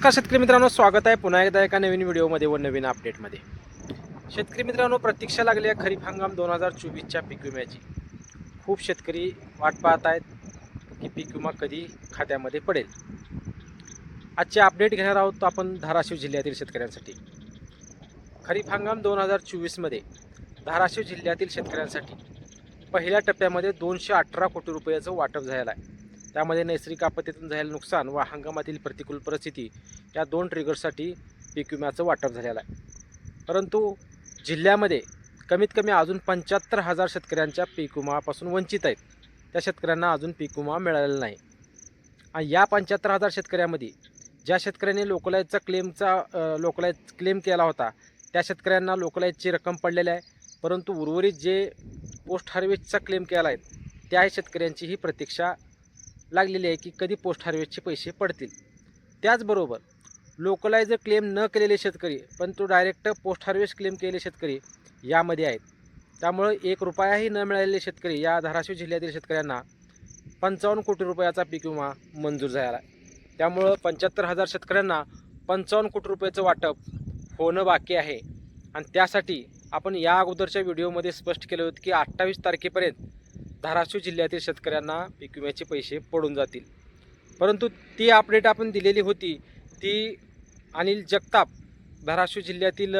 नमस्कार शेतकरी मित्रांनो स्वागत आहे पुन्हा एकदा एका नवीन व्हिडिओमध्ये व नवीन अपडेटमध्ये शेतकरी मित्रांनो प्रतीक्षा लागली आहे खरीप हंगाम दोन हजार चोवीसच्या पीक विम्याची. खूप शेतकरी वाट पाहत आहेत की पीक विमा कधी खात्यामध्ये पडेल. आजचे अपडेट घेणार आहोत आपण धाराशिव जिल्ह्यातील शेतकऱ्यांसाठी. खरीप हंगाम दोन हजार चोवीसमध्ये धाराशिव जिल्ह्यातील शेतकऱ्यांसाठी पहिल्या टप्प्यामध्ये दोनशे अठरा कोटी रुपयाचं वाटप झालेलं आहे. त्यामध्ये नैसर्गिक आपत्तीतून झालेलं नुकसान व हंगामातील प्रतिकूल परिस्थिती या दोन ट्रिगर्ससाठी पीक विम्याचं वाटप झालेलं आहे. परंतु जिल्ह्यामध्ये कमीत कमी अजून पंच्याहत्तर हजार शेतकऱ्यांच्या पीक विमापासून वंचित आहेत. त्या शेतकऱ्यांना अजून पीक विमा मिळालेला नाही. आणि या पंच्याहत्तर हजार शेतकऱ्यामध्ये ज्या शेतकऱ्यांनी लोकलाईजचा क्लेमचा लोकलाईज क्लेम केला होता त्या शेतकऱ्यांना लोकलाईजची रक्कम पडलेली आहे. परंतु उर्वरित जे पोस्ट हार्वेस्टचा क्लेम केला आहे त्या शेतकऱ्यांची ही प्रतीक्षा लागलेली आहे की कधी पोस्ट हार्वेस्टचे पैसे पडतील. त्याचबरोबर लोकलायझर क्लेम न केलेले शेतकरी पण तो डायरेक्ट पोस्ट हार्वेस्ट क्लेम केलेले शेतकरी यामध्ये आहेत. त्यामुळं एक रुपयाही न मिळालेले शेतकरी या धाराशिव जिल्ह्यातील शेतकऱ्यांना पंचावन्न कोटी रुपयाचा पीक विमा मंजूर झाला आहे. त्यामुळं पंच्याहत्तर हजार शेतकऱ्यांना पंचावन्न कोटी रुपयाचं वाटप होणं बाकी आहे. आणि त्यासाठी आपण या अगोदरच्या व्हिडिओमध्ये स्पष्ट केलं होतं की अठ्ठावीस तारखेपर्यंत धाराशिव जिल्ह्यातील शेतकऱ्यांना पीक विम्याचे पैसे पडून जातील. परंतु ती अपडेट आपण दिलेली होती ती अनिल जगताप धाराशिव जिल्ह्यातील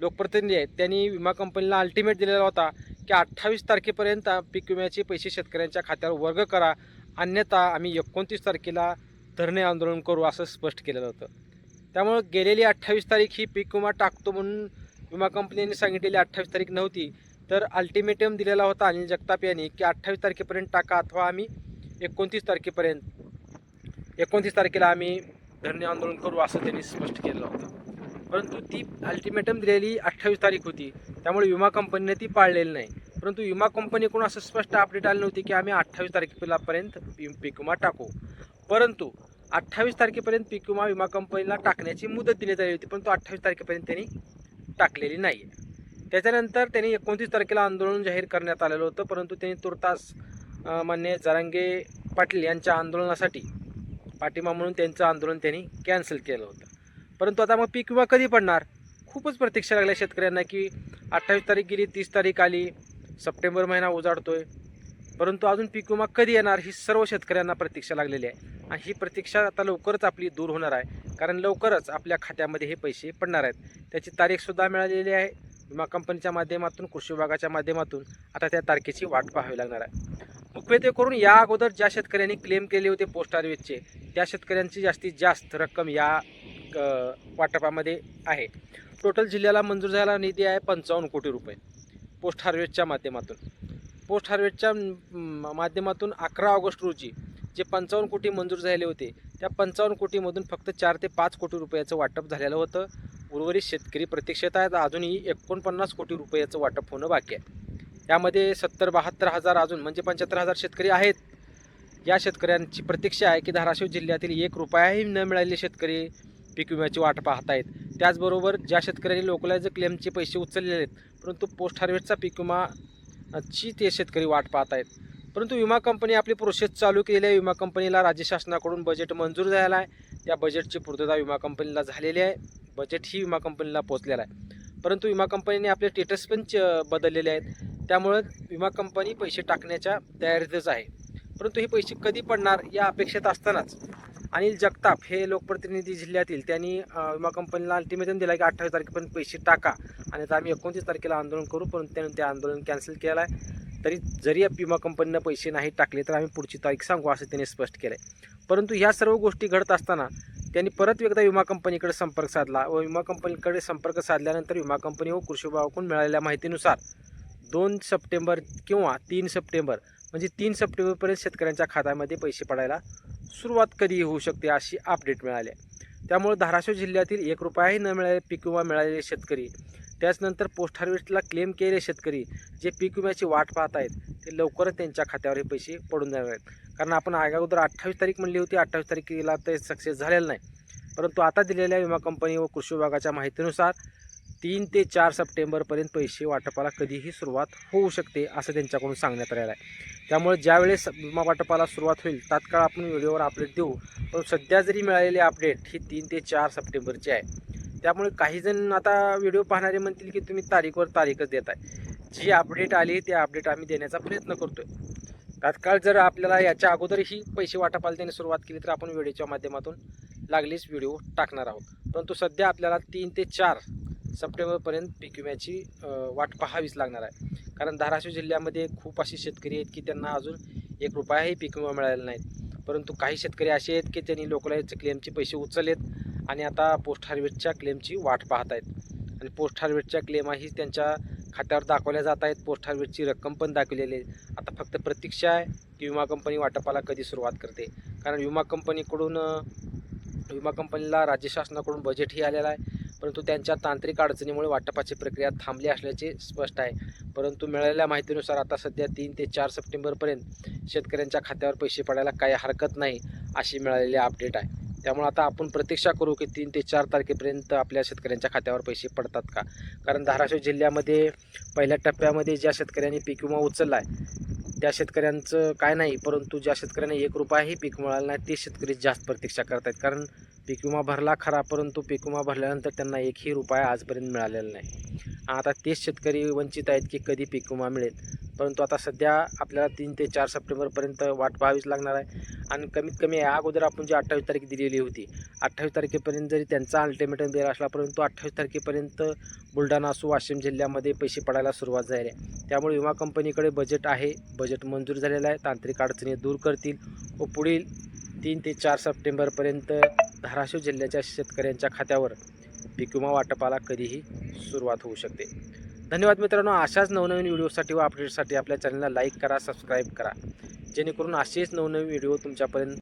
लोकप्रतिनिधी आहेत. त्यांनी विमा कंपनीला अल्टिमेट दिलेला होता की अठ्ठावीस तारखेपर्यंत पीक विम्याचे पैसे शेतकऱ्यांच्या खात्यावर वर्ग करा. अन्यथा आम्ही एकोणतीस तारखेला धरणे आंदोलन करू असं स्पष्ट केलेलं होतं. त्यामुळं गेलेली अठ्ठावीस तारीख ही पीक विमा टाकतो म्हणून विमा कंपनीने सांगितलेली अठ्ठावीस तारीख नव्हती. तर अल्टिमेटम दिलेला होता अनिल जगताप यांनी की अठ्ठावीस तारखेपर्यंत टाका अथवा आम्ही एकोणतीस तारखेपर्यंत एकोणतीस तारखेला आम्ही धरणे आंदोलन करू असं त्यांनी स्पष्ट केलं होतं. परंतु ती अल्टिमेटम दिलेली अठ्ठावीस तारीख होती. त्यामुळे विमा कंपनीने ती पाळलेली नाही. परंतु विमा कंपनीकडून असं स्पष्ट अपडेट आले नव्हती की आम्ही अठ्ठावीस तारखेपर्यंत पीक विमा टाकू. परंतु अठ्ठावीस तारखेपर्यंत पीक विमा विमा कंपनीला टाकण्याची मुदत दिली आली होती परंतु अठ्ठावीस तारखेपर्यंत त्यांनी टाकलेली नाही आहे त्याच्यानंतर त्यांनी एकोणतीस तारखेला आंदोलन जाहीर करण्यात आलेलं होतं परंतु त्यांनी तुर्तास मान्य जरांगे पाटील यांच्या आंदोलनासाठी पाठिंबा म्हणून त्यांचं आंदोलन त्यांनी कॅन्सल केलं होतं. परंतु आता मग पीक विमा कधी पडणार? खूपच प्रतीक्षा लागल्या शेतकऱ्यांना की अठ्ठावीस तारीख गेली तीस तारीख आली सप्टेंबर महिना उजाडतोय. परंतु अजून पीक विमा कधी येणार ही सर्व शेतकऱ्यांना प्रतीक्षा लागलेली आहे. आणि ही प्रतीक्षा आता लवकरच आपली दूर होणार आहे कारण लवकरच आपल्या खात्यामध्ये हे पैसे पडणार आहेत. त्याची तारीखसुद्धा मिळालेली आहे. विमा कंपनीच्या माध्यमातून कृषी विभागाच्या माध्यमातून आता त्या तारखेची वाट पाहावी लागणार आहे. मुख्यत्वे करून या अगोदर ज्या शेतकऱ्यांनी क्लेम केले होते पोस्ट हार्वेस्टचे त्या शेतकऱ्यांची जास्तीत जास्त रक्कम या वाटपामध्ये आहे. टोटल जिल्ह्याला मंजूर झालेला निधी आहे पंचावन्न कोटी रुपये पोस्ट हार्वेस्टच्या माध्यमातून. पोस्ट हार्वेस्टच्या माध्यमातून अकरा ऑगस्ट रोजी जे पंचावन्न कोटी मंजूर झाले होते त्या पंचावन्न कोटीमधून फक्त चार ते पाच कोटी रुपयाचं वाटप झालेलं होतं. उर्वरित शेतकरी प्रत्यक्षात आहेत. अजूनही एकोणपन्नास कोटी रुपयाचं वाटप होणं बाकी आहे. यामध्ये सत्तर बहात्तर हजार अजून म्हणजे पंच्याहत्तर हजार शेतकरी आहेत. या शेतकऱ्यांची प्रतीक्षा आहे की धाराशिव जिल्ह्यातील एक रुपयाही न मिळालेले शेतकरी पीक विम्याची वाट पाहत आहेत त्याचबरोबर ज्या शेतकऱ्यांनी लोकलाईज क्लेमचे पैसे उचललेले आहेत परंतु पोस्ट हार्वेस्टचा पीक विमा ची ते शेतकरी वाट पाहत आहेत परंतु विमा कंपनी आपली प्रोसेस चालू केलेली आहे. विमा कंपनीला राज्य शासनाकडून बजेट मंजूर झालेला आहे. त्या बजेटची पूर्तता विमा कंपनीला झालेली आहे. बजेट ही विमा कंपनीला पोचलेला आहे. परंतु विमा कंपनीने आपले स्टेटस पण च- बदललेले आहेत. त्यामुळं विमा कंपनी पैसे टाकण्याच्या तयारीतच आहे. परंतु हे पैसे कधी पडणार या अपेक्षेत असतानाच अनिल जगताप हे लोकप्रतिनिधी जिल्ह्यातील त्यांनी विमा कंपनीला अल्टिमेटम दिला की अठ्ठावीस तारखेपर्यंत पैसे टाका आणि आता आम्ही एकोणतीस तारखेला आंदोलन करू परंतु त्यानं ते आंदोलन कॅन्सल केलं आहे. तरी जरी या विमा कंपनीनं पैसे नाही टाकले तर आम्ही पुढची तारीख सांगू असं त्यांनी स्पष्ट केलं आहे परंतु ह्या सर्व गोष्टी घडत असताना त्यांनी परत एकदा विमा कंपनीकडे संपर्क साधला. व विमा कंपनीकडे संपर्क साधल्यानंतर विमा कंपनी व कृषी विभागाकडून मिळालेल्या माहितीनुसार दोन सप्टेंबर किंवा तीन सप्टेंबर म्हणजे तीन सप्टेंबरपर्यंत शेतकऱ्यांच्या खात्यामध्ये पैसे पडायला सुरुवात कधीही होऊ शकते अशी अपडेट मिळाली आहे. त्यामुळे धाराशिव जिल्ह्यातील एक रुपयाही न मिळाले पीक विमा मिळालेले शेतकरी त्याचनंतर पोस्ट हार्वेस्टला क्लेम केलेले शेतकरी जे पीक विम्याची वाट पाहत आहेत. ते लवकरच त्यांच्या खात्यावर हे पैसे पडून जाणार आहेत. कारण आपण अगोदर अठ्ठावीस तारीख म्हणली होती. अठ्ठावीस तारखेला ते सक्सेस झालेलं नाही. परंतु आता दिलेल्या विमा कंपनी व कृषी विभागाच्या माहितीनुसार तीन ते चार सप्टेंबरपर्यंत पैसे वाटपाला कधीही सुरुवात होऊ शकते असं त्यांच्याकडून सांगण्यात आलेलं आहे. त्यामुळे ज्यावेळेस विमा वाटपाला सुरुवात होईल तात्काळ आपण व्हिडिओवर अपडेट देऊ. पण सध्या जरी मिळालेली अपडेट ही तीन ते चार सप्टेंबरची आहे. त्यामुळे काही जण आता व्हिडिओ पाहणारे म्हणतील की तुम्ही तारीखवर तारीखच देत आहे जी अपडेट आली ते अपडेट आम्ही देण्याचा प्रयत्न करतोय. तात्काळ जर आपल्याला याच्या अगोदरही पैसे वाटपाला त्याने सुरुवात केली तर आपण व्हिडिओच्या माध्यमातून लागलीच व्हिडिओ टाकणार आहोत. परंतु सध्या आपल्याला तीन ते चार सप्टेंबरपर्यंत पीक विम्याची वाट पाहावीच लागणार आहे. कारण धाराशिव जिल्ह्यामध्ये खूप असे शेतकरी आहेत की त्यांना अजून एक रुपयाही पीक विमा मिळालेला नाहीत परंतु काही शेतकरी असे आहेत की त्यांनी लोकलाईटचे क्लेमचे पैसे उचललेत. आणि आता पोस्ट हार्वेस्टच्या क्लेमची वाट पाहत आहेत आणि पोस्ट हार्वेस्टच्या क्लेमही त्यांच्या खात्यावर दाखवल्या जात आहेत. पोस्ट हार्वेस्टची रक्कम पण दाखवलेली आहे. आता फक्त प्रतीक्षा आहे की विमा कंपनी वाटपाला कधी सुरुवात करते. कारण विमा कंपनीकडून विमा कंपनीला राज्य शासनाकडून बजेटही आलेलं आहे. परंतु त्यांच्या तांत्रिक अडचणीमुळे वाटपाची प्रक्रिया थांबली असल्याचे स्पष्ट आहे. परंतु मिळालेल्या माहितीनुसार आता सध्या तीन ते चार सप्टेंबरपर्यंत शेतकऱ्यांच्या खात्यावर पैसे पडायला काही हरकत नाही अशी मिळालेली अपडेट आहे. त्यामुळे आता आपण प्रतीक्षा करू की तीन ते चार तारखेपर्यंत आपल्या शेतकऱ्यांच्या खात्यावर पैसे पडतात का? कारण धाराशिव जिल्ह्यामध्ये पहिल्या टप्प्यामध्ये ज्या शेतकऱ्यांनी पीक विमा उचलला आहे त्या शेतकऱ्यांचं काय नाही परंतु ज्या शेतकऱ्यांना एक रुपयाही पीक मिळाला नाही ते शेतकरी जास्त प्रतीक्षा करत आहेत कारण पीक विमा भरला खरा परंतु पीक विमा भरल्यानंतर त्यांना एकही रुपया आजपर्यंत मिळालेला नाही. आता तेच शेतकरी वंचित आहेत की कधी पीक विमा मिळेल? परंतु आता सध्या आपल्याला तीन ते चार सप्टेंबरपर्यंत वाट पाहावीच लागणार आहे. आणि कमीत कमी या अगोदर आपण जी अठ्ठावीस तारीख दिलेली होती अठ्ठावीस तारखेपर्यंत जरी त्यांचा अल्टिमेटम दिला असला परंतु अठ्ठावीस तारखेपर्यंत बुलढाणा असो वाशिम जिल्ह्यामध्ये पैसे पडायला सुरुवात झाली आहे. त्यामुळे विमा कंपनीकडे बजेट आहे बजेट मंजूर झालेलं आहे. तांत्रिक अडचणी दूर करतील व पुढील तीन ते चार सप्टेंबरपर्यंत धाराशिव जिल्ह्याच्या शेतकऱ्यांच्या खात्यावर पीक विमा वाटपाला कधीही सुरुवात होऊ शकते. धन्यवाद मित्रांनो अशाच नवनवीन व्हिडिओसाठी व अपडेटसाठी आपल्या चॅनलला लाईक करा सबस्क्राईब करा. जेणेकरून असेच नवनवीन व्हिडिओ तुमच्यापर्यंत